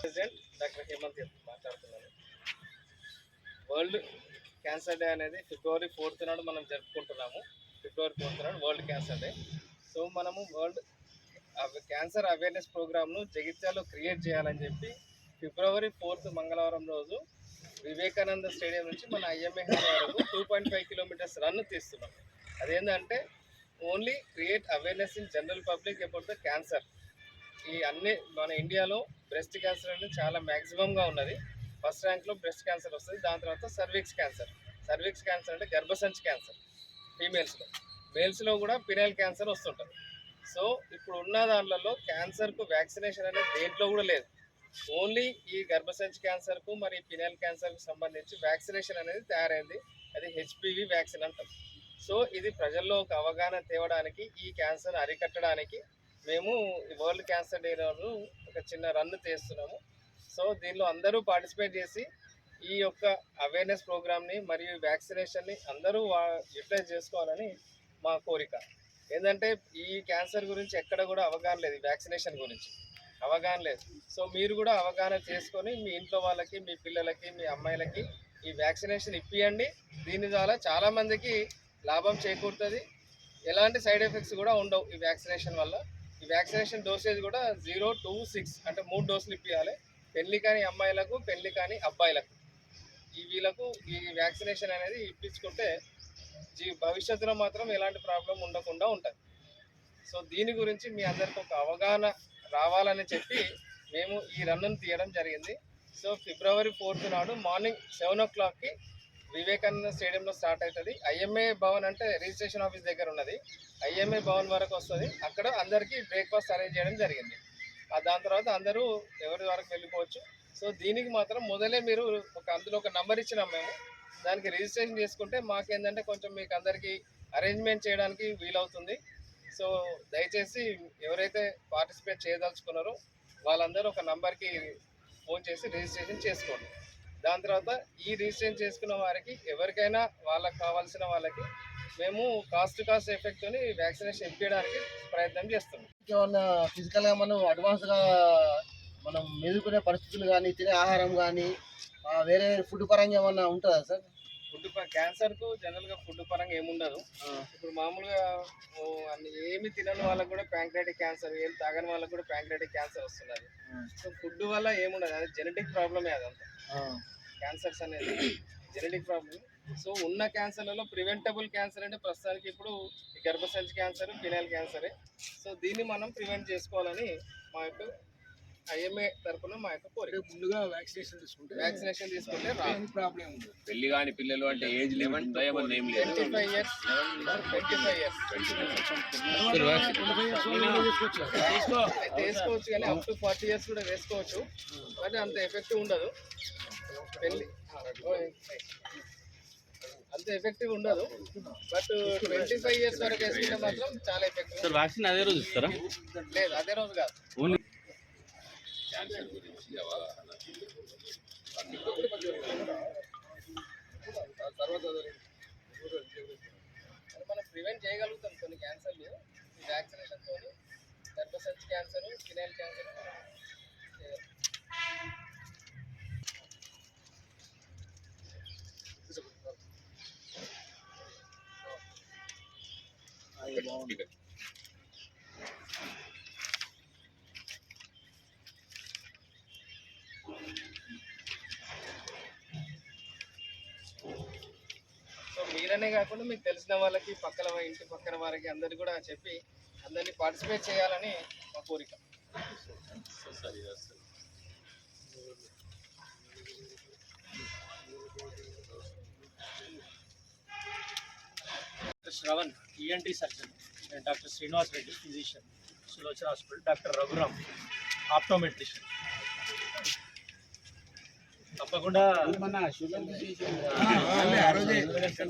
President doctor Hemant మాట్లాడుతున్నాను. World cancer day అనేది ఫిబ్రవరి fourth నాడు మనం జరుపుకుంటున్నాము. ఫిబ్రవరి ఫోర్త్ నాడు వరల్డ్ క్యాన్సర్ డే సో మనము వరల్డ్ క్యాన్సర్ అవేర్నెస్ ప్రోగ్రామ్ను జగిత్యాలో క్రియేట్ చేయాలని చెప్పి ఫిబ్రవరి ఫోర్త్ మంగళవారం రోజు వివేకానంద స్టేడియం నుంచి మన ఐఎంఏ వరకు two point five kilometres run తీస్తున్నాం. అదేంటంటే only create awareness in general public about the cancer. ఈ అన్ని మన ఇండియాలో బ్రెస్ట్ క్యాన్సర్ అనేది చాలా మ్యాక్సిమంగా ఉన్నది. ఫస్ట్ ర్యాంక్లో బ్రెస్ట్ క్యాన్సర్ వస్తుంది. దాని తర్వాత సర్విక్స్ క్యాన్సర్. సర్విక్స్ క్యాన్సర్ అంటే గర్భసంచి క్యాన్సర్. ఫీమేల్స్లో. మేల్స్లో కూడా పినల్ క్యాన్సర్ వస్తుంటుంది. సో ఇప్పుడు ఉన్న దాంట్లో క్యాన్సర్కు వ్యాక్సినేషన్ అనేది దేంట్లో కూడా లేదు. ఓన్లీ ఈ గర్భసంచి క్యాన్సర్కు మరి పినల్ క్యాన్సర్కు సంబంధించి వ్యాక్సినేషన్ అనేది తయారైంది. అది హెచ్పివి వ్యాక్సిన్ అంటాం. సో ఇది ప్రజల్లో ఒక అవగాహన తేవడానికి ఈ క్యాన్సర్ అరికట్టడానికి మేము వరల్డ్ క్యాన్సర్ డే రోజు ఒక చిన్న రన్ చేస్తున్నాము. సో దీనిలో అందరూ పార్టిసిపేట్ చేసి ఈ యొక్క అవేర్నెస్ ప్రోగ్రామ్ని మరియు వ్యాక్సినేషన్ని అందరూ యూటిలైజ్ చేసుకోవాలని మా కోరిక. ఏంటంటే ఈ క్యాన్సర్ గురించి ఎక్కడ కూడా అవగాహన లేదు వ్యాక్సినేషన్ గురించి. అవగాహన లేదు. సో మీరు కూడా అవగాహన చేసుకొని మీ ఇంట్లో వాళ్ళకి మీ పిల్లలకి మీ అమ్మాయిలకి ఈ వ్యాక్సినేషన్ ఇప్పియండి. దీని ద్వారా చాలామందికి లాభం చేకూరుతుంది. ఎలాంటి సైడ్ ఎఫెక్ట్స్ కూడా ఉండవు ఈ వ్యాక్సినేషన్ వల్ల. ఈ వ్యాక్సినేషన్ డోసేజ్ కూడా జీరో టూ సిక్స్ అంటే మూడు డోసులు ఇప్పించాలి పెళ్ళి కాని అమ్మాయిలకు పెళ్ళి కాని అబ్బాయిలకు. ఈ వీళ్ళకు ఈ వ్యాక్సినేషన్ అనేది ఇప్పించుకుంటే జీ భవిష్యత్తులో మాత్రం ఎలాంటి ప్రాబ్లం ఉండకుండా ఉంటుంది. సో దీని గురించి మీ అందరికి ఒక అవగాహన రావాలని చెప్పి మేము ఈ రన్ను తీయడం జరిగింది. సో ఫిబ్రవరి ఫోర్త్ నాడు మార్నింగ్ సెవెన్ ఓ క్లాక్కి వివేకానంద స్టేడియంలో స్టార్ట్ అవుతుంది. ఐఎంఏ భవన్ అంటే రిజిస్ట్రేషన్ ఆఫీస్ దగ్గర ఉన్నది. ఐఎంఏ భవన్ వరకు వస్తుంది. అక్కడ అందరికీ బ్రేక్ఫాస్ట్ అరేంజ్ చేయడం జరిగింది. దాని తర్వాత అందరూ ఎవరి వరకు వెళ్ళిపోవచ్చు. సో దీనికి మాత్రం మొదలే మీరు ఒక అందులో ఒక నంబర్ ఇచ్చినాం మేము. దానికి రిజిస్ట్రేషన్ చేసుకుంటే మాకేంటంటే కొంచెం మీకు అందరికీ అరేంజ్మెంట్ చేయడానికి వీలవుతుంది. సో దయచేసి ఎవరైతే పార్టిసిపేట్ చేయదలుచుకున్నారో వాళ్ళందరూ ఒక నంబర్కి ఫోన్ చేసి రిజిస్ట్రేషన్ చేసుకోండి. దాని తర్వాత ఈ రిజిస్ట్రేషన్ చేసుకున్న వారికి ఎవరికైనా వాళ్ళకి కావాల్సిన వాళ్ళకి మేము కాస్ట్ కాస్ట్ ఎఫెక్ట్ని వ్యాక్సినేషన్ ఇప్పించడానికి ప్రయత్నం చేస్తున్నాం. ఏమన్నా ఫిజికల్గా మనం అడ్వాన్స్గా మనం మెదుకునే పరిస్థితులు కానీ తినే ఆహారం కానీ వేరే ఫుడ్ పరంగా ఏమన్నా ఉంటుందా సార్? ఫుడ్ క్యాన్సర్కు జనరల్గా ఫుడ్ పరంగా ఏముండదు. ఇప్పుడు మామూలుగా ఏమి తినని వాళ్ళకు కూడా ప్యాంక్రాటిక్ క్యాన్సర్ ఏం తాగని వాళ్ళకు కూడా ప్యాంక్రాటిక్ క్యాన్సర్ వస్తున్నది. సో ఫుడ్ వల్ల ఏముండదు. అది జెనెటిక్ ప్రాబ్లమే అదంతా. క్యాన్సర్స్ అనేది జెనెటిక్ ప్రాబ్లమ్. సో ఉన్న క్యాన్సర్లలో ప్రివెంటబుల్ క్యాన్సర్ అంటే ప్రస్తుతానికి ఇప్పుడు గర్భసంచి క్యాన్సర్ ఫినైల్ క్యాన్సరే. సో దీన్ని మనం ప్రివెంట్ చేసుకోవాలని మా యొక్క ఐఎంఏ తరపున మా యొక్క కోరిక. ముందుగా వ్యాక్సినేషన్ తీసుకుంటే వ్యాక్సినేషన్ తీసుకుంటే ప్రాబ్లం ఉంది? పెళ్ళి కాని పిల్లలు అంటే ఏజ్ ఏమన్నా ఏం లేదు. Twenty five years twenty five years వేసుకోవచ్చు కానీ అప్ టు ఫార్టీ ఇయర్స్ కూడా వేసుకోవచ్చు. బట్ అంత ఎఫెక్టివ్ ఉండదు. పెళ్ళి అంత ఎఫెక్టివ్ ఉండదు. బట్ ట్వంటీ ఫైవ్ ఇయర్స్ వరకు వేసుకుంటే మాత్రం చాలా ఎఫెక్టివ్ సార్ వ్యాక్సిన్ అదే రోజు ఇస్తారా? లేదు అదే రోజు కాదు. ఓన్లీ క్యాన్సర్ గురించి అవగాహన అది మనం ప్రివెంట్ చేయగలుగుతాం కొన్ని క్యాన్సర్లు వ్యాక్సినేషన్తో తోని గర్భసంచి క్యాన్సర్ ఫినైల్ క్యాన్సర్ బాగుంది మీరనే కాకుండా మీకు తెలిసిన వాళ్ళకి పక్కన ఇంటి పక్కన వారికి అందరికి కూడా చెప్పి అందరినీ పార్టిసిపేట్ చేయాలని మా కోరిక. డాక్టర్ శ్రవణ్ ఈఎన్టీ సర్జన్ నేను doctor Srinivas Reddy physician Sulochana hospital doctor Raghuram optometrician తప్పకుండా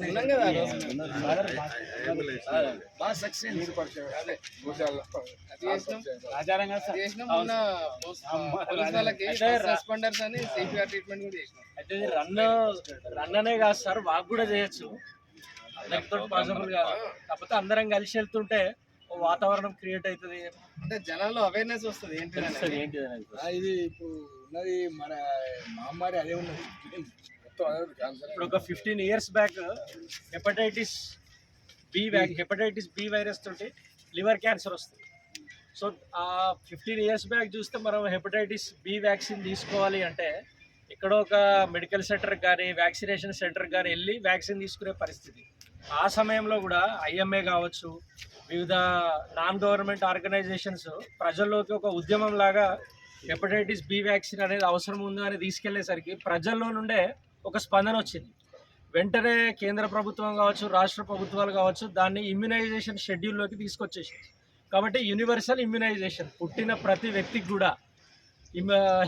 ఉన్నాం కదా ఆ రోజు. అదే. అది చేసినాం. అది చేసినాం మొన్న పోలీస్ వాళ్ళకి అదే రా- సస్పెండర్స్ అని సిపిఆర్ ట్రీట్మెంట్ కూడా చేసినాం. అయితే ఇది రన్ రన్ అనే కాదు సార్ వాక్ కూడా చేయొచ్చు. అందరితో పాసిబుల్గా. కాకపోతే అందరం కలిసి వెళ్తుంటే ఓ వాతావరణం క్రియేట్ అవుతుంది. అంటే జనాల్లో అవేర్నెస్ వస్తుంది ఏంటి. ఏంటి అనేది ఇది ఇప్పుడు ఉన్నది మన మహమ్మారి అదే ఉన్నది. ఇప్పుడు ఒక fifteen years back hepatitis B hepatitis B virus తోటి లివర్ క్యాన్సర్ వస్తుంది. సో ఆ ఫిఫ్టీన్ ఇయర్స్ బ్యాక్ చూస్తే మనం హెపటైటిస్ బి వ్యాక్సిన్ తీసుకోవాలి అంటే ఎక్కడో ఒక మెడికల్ సెంటర్ కానీ వ్యాక్సినేషన్ సెంటర్ కానీ వెళ్ళి వ్యాక్సిన్ తీసుకునే పరిస్థితి. ఆ సమయంలో కూడా ఐఎంఏ కావచ్చు వివిధ నాన్ గవర్నమెంట్ ఆర్గనైజేషన్స్ ప్రజల్లోకి ఒక ఉద్యమం లాగా హెపటైటిస్ బి వ్యాక్సిన్ అనేది అవసరం ఉందా అని తీసుకెళ్ళేసరికి ప్రజల్లో నుండే ఒక స్పందన వచ్చింది. వెంటనే కేంద్ర ప్రభుత్వం కావచ్చు రాష్ట్ర ప్రభుత్వాలు కావచ్చు దాన్ని ఇమ్యునైజేషన్ షెడ్యూల్లోకి తీసుకొచ్చేసింది. కాబట్టి యూనివర్సల్ ఇమ్యునైజేషన్ పుట్టిన ప్రతి వ్యక్తికి కూడా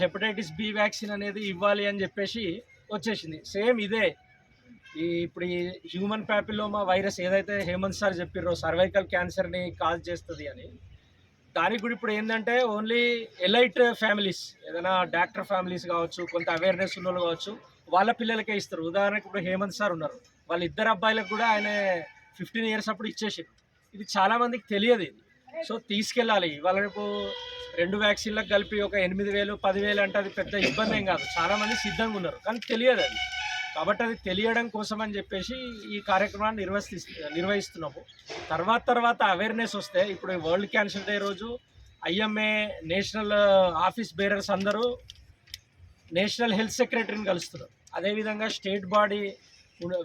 హెపటైటిస్ బి వ్యాక్సిన్ అనేది ఇవ్వాలి అని చెప్పేసి వచ్చేసింది. సేమ్ ఇదే. ఈ ఇప్పుడు ఈ హ్యూమన్ ప్యాపిలోమా వైరస్ ఏదైతే హేమంత్ సార్ చెప్పిర్రో సర్వైకల్ క్యాన్సర్ని కాజ్ చేస్తుంది అని దానికి కూడా ఇప్పుడు ఏంటంటే ఓన్లీ ఎలైట్ ఫ్యామిలీస్ ఏదైనా డాక్టర్ ఫ్యామిలీస్ కావచ్చు కొంత అవేర్నెస్ ఉన్న వాళ్ళు కావచ్చు వాళ్ళ పిల్లలకే ఇస్తారు. ఉదాహరణకు ఇప్పుడు హేమంత్ సార్ ఉన్నారు. వాళ్ళ ఇద్దరు అబ్బాయిలకు కూడా ఆయన ఫిఫ్టీన్ ఇయర్స్ అప్పుడు ఇచ్చేసారు ఇది చాలా మందికి తెలియదు ఇది. సో తీసుకెళ్ళాలి. వాళ్ళ రేపు రెండు వ్యాక్సిన్లకు కలిపి ఒక ఎనిమిది వేలు పదివేలు అంటే అది పెద్ద ఇబ్బంది ఏం కాదు. చాలామంది సిద్ధంగా ఉన్నారు. కానీ తెలియదు అది. కాబట్టి అది తెలియడం కోసం అని చెప్పేసి ఈ కార్యక్రమాన్ని నిర్వహి నిర్వహిస్తున్నాము. తర్వాత తర్వాత అవేర్నెస్ వస్తే ఇప్పుడు వరల్డ్ క్యాన్సర్ డే రోజు ఐఎంఏ నేషనల్ ఆఫీస్ బేరర్స్ అందరూ నేషనల్ హెల్త్ సెక్రటరీని కలుస్తున్నారు. అదేవిధంగా స్టేట్ బాడీ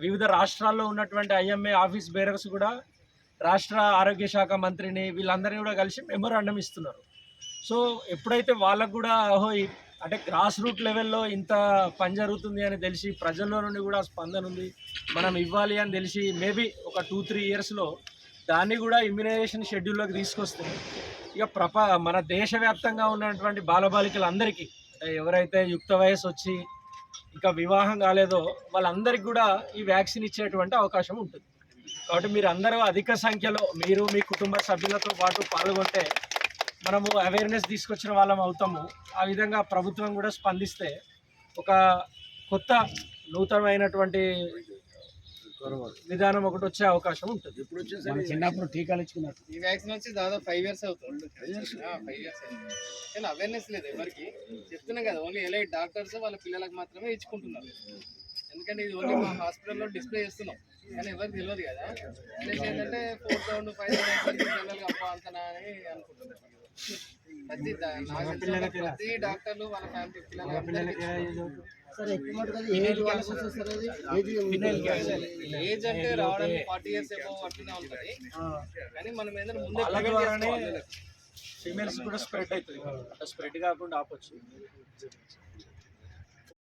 వివిధ రాష్ట్రాల్లో ఉన్నటువంటి ఐఎంఏ ఆఫీస్ బేరర్స్ కూడా రాష్ట్ర ఆరోగ్య శాఖ మంత్రిని వీళ్ళందరినీ కూడా కలిసి మెమోరాండం ఇస్తున్నారు. సో ఎప్పుడైతే వాళ్ళకు కూడా అహో అంటే గ్రాస్ రూట్ లెవెల్లో ఇంత పని జరుగుతుంది అని తెలిసి ప్రజల్లో నుండి కూడా స్పందన ఉంది మనం ఇవ్వాలి అని తెలిసి మేబీ ఒక టూ త్రీ ఇయర్స్లో దాన్ని కూడా ఇమ్యునైజేషన్ షెడ్యూల్లోకి తీసుకొస్తే ఇక ప్రప మన దేశవ్యాప్తంగా ఉన్నటువంటి బాలబాలికలందరికీ ఎవరైతే యుక్త వయసు వచ్చి ఇంకా వివాహం కాలేదో వాళ్ళందరికీ కూడా ఈ వ్యాక్సిన్ ఇచ్చేటువంటి అవకాశం ఉంటుంది. కాబట్టి మీరు అందరూ అధిక సంఖ్యలో మీరు మీ కుటుంబ సభ్యులతో పాటు పాల్గొంటే మనము అవేర్నెస్ తీసుకొచ్చిన వాళ్ళం అవుతాము. ఆ విధంగా ప్రభుత్వం కూడా స్పందిస్తే ఒక కొత్త నూతనమైనటువంటి విధానం ఒకటి వచ్చే అవకాశం ఉంటుంది. ఇప్పుడు వచ్చేసరికి చిన్నప్పుడు టీకాలు ఇచ్చుకున్నారు ఈ వ్యాక్సిన్ వచ్చి దాదాపు ఫైవ్ ఇయర్స్ అవుతుంది. ఫైవ్ ఇయర్స్ కానీ అవేర్నెస్ లేదు ఎవరికి. చెప్తున్నా కదా ఓన్లీ ఎలైట్ డాక్టర్స్ వాళ్ళ పిల్లలకు మాత్రమే ఇచ్చుకుంటున్నారు. ఎందుకంటే ఇది ఓన్లీ మా హాస్పిటల్లో డిస్ప్లే చేస్తున్నాం. కానీ ఎవరికి తెలియదు కదా. అనేసి ఏంటంటే ఫోర్ థౌసండ్ ఫైవ్ థౌసండ్ పిల్లలకి అబ్బా అంతనా అని అనుకుంటున్నారు. ప్రతి నాకు ప్రతి డాక్టర్లు వాళ్ళ ఫ్యామిలీ పిల్లలకి ఏజ్ అంటే రావడానికి ఫార్టీ ఇయర్స్ ఎబో అట్లనే ఉంటుంది. కానీ మనం ఏదైనా ముందే. ఫీమేల్స్ కూడా స్ప్రెడ్ అవుతుంది. అంటే స్ప్రెడ్ కాకుండా ఆపొచ్చు.